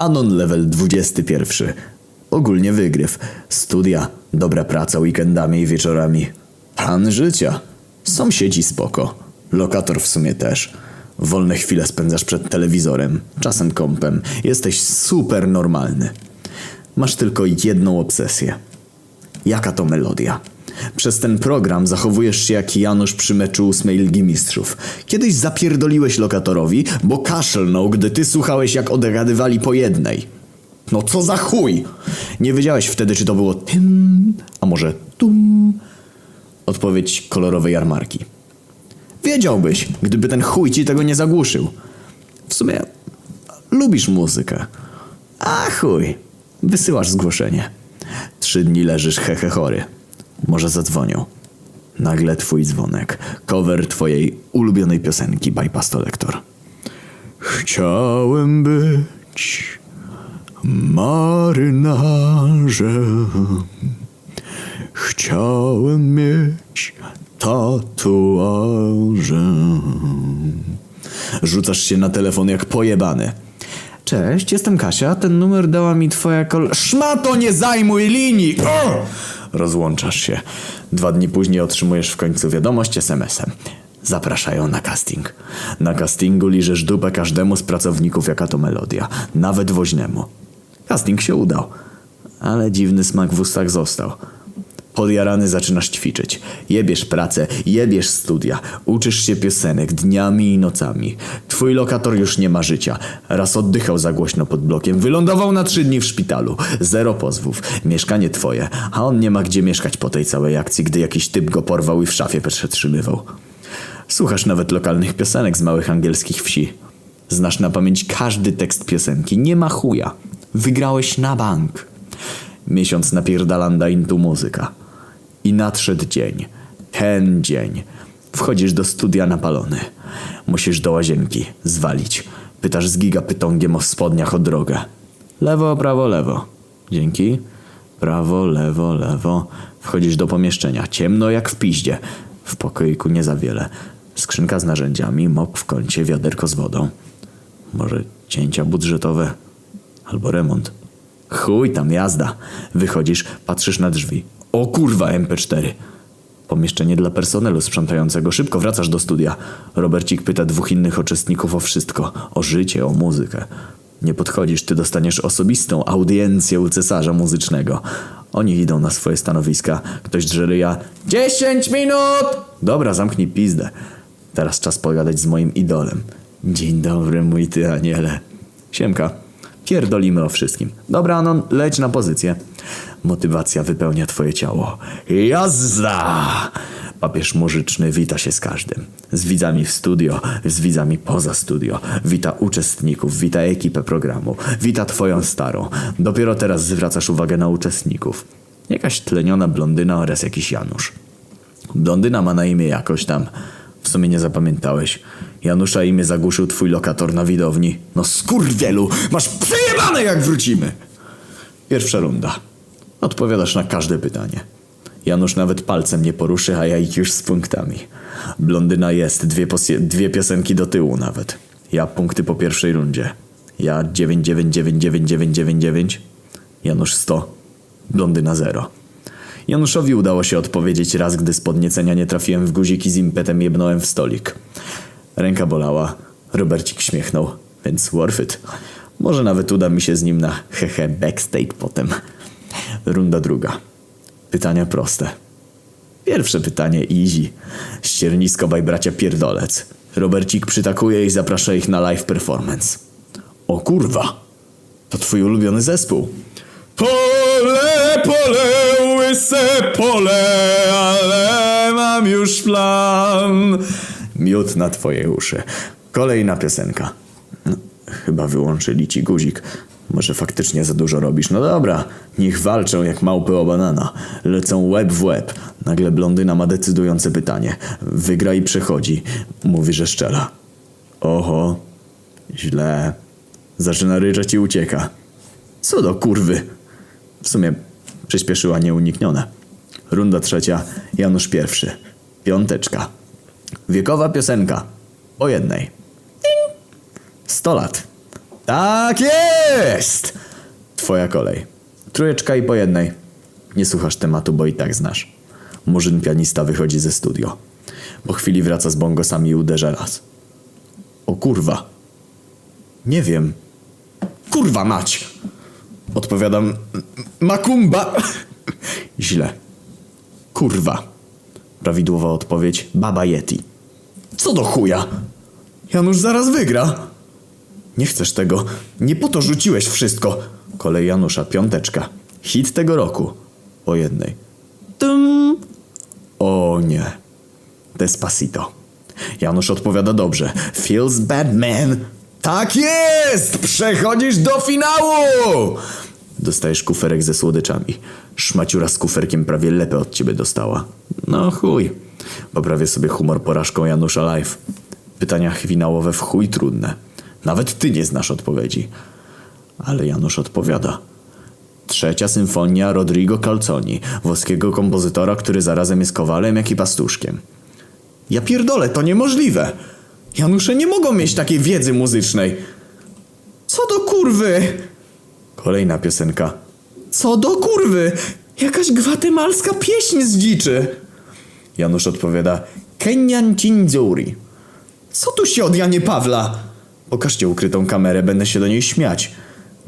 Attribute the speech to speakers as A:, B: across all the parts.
A: Anon level 21. Ogólnie wygryw. Studia, dobra praca weekendami i wieczorami. Pan życia. Sąsiedzi spoko. Lokator w sumie też. Wolne chwile spędzasz przed telewizorem, czasem kompem. Jesteś super normalny. Masz tylko jedną obsesję. Jaka to melodia? Przez ten program zachowujesz się jak Janusz przy meczu ósmej Ligi Mistrzów. Kiedyś zapierdoliłeś lokatorowi, bo kaszlnął, gdy ty słuchałeś jak odgadywali po jednej. No co za chuj! Nie wiedziałeś wtedy, czy to było tym, a może tum. Odpowiedź kolorowej jarmarki. Wiedziałbyś, gdyby ten chuj ci tego nie zagłuszył. W sumie lubisz muzykę. A chuj, wysyłasz zgłoszenie. Trzy dni leżysz hehe chory. Może zadzwonią. Nagle twój dzwonek. Cover twojej ulubionej piosenki to Lektor. Chciałem być marynarzem. Chciałem mieć tatuaże. Rzucasz się na telefon jak pojebany. Cześć, jestem Kasia. Ten numer dała mi twoja kol... Szmato, nie zajmuj linii! O! Rozłączasz się. Dwa dni później otrzymujesz w końcu wiadomość SMS-em. Zapraszają na casting. Na castingu liżesz dupę każdemu z pracowników jaka to melodia. Nawet woźnemu. Casting się udał. Ale dziwny smak w ustach został. Podjarany zaczynasz ćwiczyć. Jebiesz pracę, jebiesz studia. Uczysz się piosenek dniami i nocami. Twój lokator już nie ma życia. Raz oddychał za głośno pod blokiem. Wylądował na trzy dni w szpitalu. Zero pozwów. Mieszkanie twoje. A on nie ma gdzie mieszkać po tej całej akcji, gdy jakiś typ go porwał i w szafie przetrzymywał. Słuchasz nawet lokalnych piosenek z małych angielskich wsi. Znasz na pamięć każdy tekst piosenki. Nie ma chuja. Wygrałeś na bank. Miesiąc napierdalanda intu muzyka. I nadszedł dzień. Ten dzień. Wchodzisz do studia napalony. Musisz do łazienki. Zwalić. Pytasz z gigapytongiem o spodniach o drogę. Lewo, prawo, lewo. Dzięki. Prawo, lewo, lewo. Wchodzisz do pomieszczenia. Ciemno jak w piździe. W pokoiku nie za wiele. Skrzynka z narzędziami, mop w kącie, wiaderko z wodą. Może cięcia budżetowe? Albo remont. Chuj tam jazda. Wychodzisz, patrzysz na drzwi. O kurwa MP4. Pomieszczenie dla personelu sprzątającego. Szybko wracasz do studia. Robercik pyta dwóch innych uczestników o wszystko. O życie, o muzykę. Nie podchodzisz, ty dostaniesz osobistą audiencję u cesarza muzycznego. Oni idą na swoje stanowiska. Ktoś drze ryja. 10 minut! Dobra, zamknij pizdę. Teraz czas pogadać z moim idolem. Dzień dobry, mój ty aniele. Siemka. Pierdolimy o wszystkim. Dobra, Anon, leć na pozycję. Motywacja wypełnia twoje ciało. Jazda! Papież muzyczny wita się z każdym. Z widzami w studio, z widzami poza studio. Wita uczestników, wita ekipę programu. Wita twoją starą. Dopiero teraz zwracasz uwagę na uczestników. Jakaś tleniona blondyna oraz jakiś Janusz. Blondyna ma na imię jakoś tam. W sumie nie zapamiętałeś. Janusza imię zagłuszył twój lokator na widowni. No skurwielu, masz przejebane jak wrócimy! Pierwsza runda. Odpowiadasz na każde pytanie. Janusz nawet palcem nie poruszy, a ja ich już z punktami. Blondyna jest, dwie, dwie piosenki do tyłu nawet. Ja punkty po pierwszej rundzie. Ja 999999. Janusz 100. Blondyna 0. Januszowi udało się odpowiedzieć raz, gdy z podniecenia nie trafiłem w guzik i z impetem jebnąłem w stolik. Ręka bolała, Robercik śmiechnął, więc worth it. Może nawet uda mi się z nim na hehe backstage potem. Runda druga. Pytania proste. Pierwsze pytanie easy. Ściernisko by bracia pierdolec. Robercik przytakuje i zaprasza ich na live performance. O kurwa! To twój ulubiony zespół. Pole, pole, łyse pole, ale mam już plan. Miód na twoje uszy. Kolejna piosenka. No, chyba wyłączyli ci guzik. Może faktycznie za dużo robisz. No dobra, niech walczą jak małpy o banana. Lecą łeb w łeb. Nagle blondyna ma decydujące pytanie. Wygra i przechodzi. Mówi, że szczela. Oho, źle. Zaczyna ryczeć i ucieka. Co do kurwy. W sumie przyspieszyła nieuniknione. Runda trzecia, Janusz pierwszy. Piąteczka. Wiekowa piosenka. O jednej. Ding. Sto lat. Tak jest! Jest! Twoja kolej. Trójeczka i po jednej. Nie słuchasz tematu, bo i tak znasz. Murzyn pianista wychodzi ze studio. Po chwili wraca z bongosami i uderza raz. O kurwa. Nie wiem. Kurwa mać! Odpowiadam. "M- Makumba! Źle. Kurwa. Prawidłowa odpowiedź. Baba Yeti. Co do chuja? Janusz zaraz wygra. Nie chcesz tego. Nie po to rzuciłeś wszystko. Kolej Janusza, piąteczka. Hit tego roku. Po jednej. Tum. O nie. Despacito. Janusz odpowiada dobrze. Feels bad, man. Tak jest! Przechodzisz do finału! Dostajesz kuferek ze słodyczami. Szmaciura z kuferkiem prawie lepę od ciebie dostała. No chuj. Poprawię sobie humor porażką Janusza Live. Pytania finałowe w chuj trudne. Nawet ty nie znasz odpowiedzi. Ale Janusz odpowiada. Trzecia symfonia Rodrigo Calzoni, włoskiego kompozytora, który zarazem jest kowalem, jak i pastuszkiem. Ja pierdolę, to niemożliwe. Janusze nie mogą mieć takiej wiedzy muzycznej. Co do kurwy? Kolejna piosenka. Co do kurwy? Jakaś gwatemalska pieśń z dziczy. Janusz odpowiada. Kenyan Cinzuri. Co tu się od Janie Pawla? Pokażcie ukrytą kamerę, będę się do niej śmiać.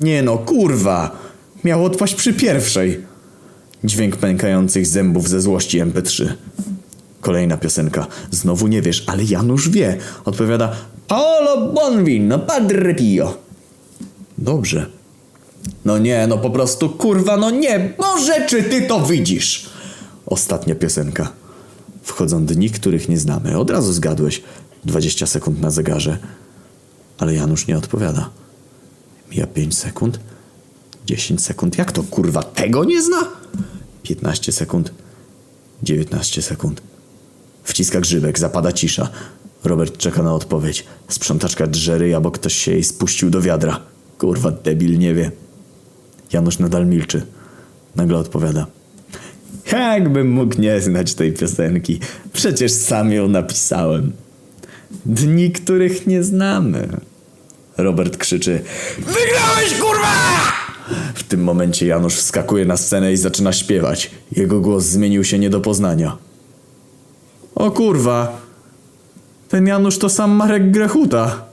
A: Nie no, kurwa. Miał odpaść przy pierwszej. Dźwięk pękających zębów ze złości MP3. Kolejna piosenka. Znowu nie wiesz, ale Janusz wie. Odpowiada Paolo Bonvino, Padre Pio. Dobrze. No nie, no po prostu kurwa, no nie. Boże, czy ty to widzisz? Ostatnia piosenka. Wchodzą dni, których nie znamy. Od razu zgadłeś. 20 sekund na zegarze. Ale Janusz nie odpowiada. Mija 5 sekund. 10 sekund. Jak to kurwa tego nie zna? 15 sekund. 19 sekund. Wciska grzybek, zapada cisza. Robert czeka na odpowiedź. Sprzątaczka drze ryja, bo ktoś się jej spuścił do wiadra. Kurwa, debil nie wie. Janusz nadal milczy. Nagle odpowiada. Jakbym mógł nie znać tej piosenki. Przecież sam ją napisałem. Dni, których nie znamy. Robert krzyczy. Wygrałeś, kurwa! W tym momencie Janusz wskakuje na scenę i zaczyna śpiewać. Jego głos zmienił się nie do poznania. O kurwa. Ten Janusz to sam Marek Grechuta.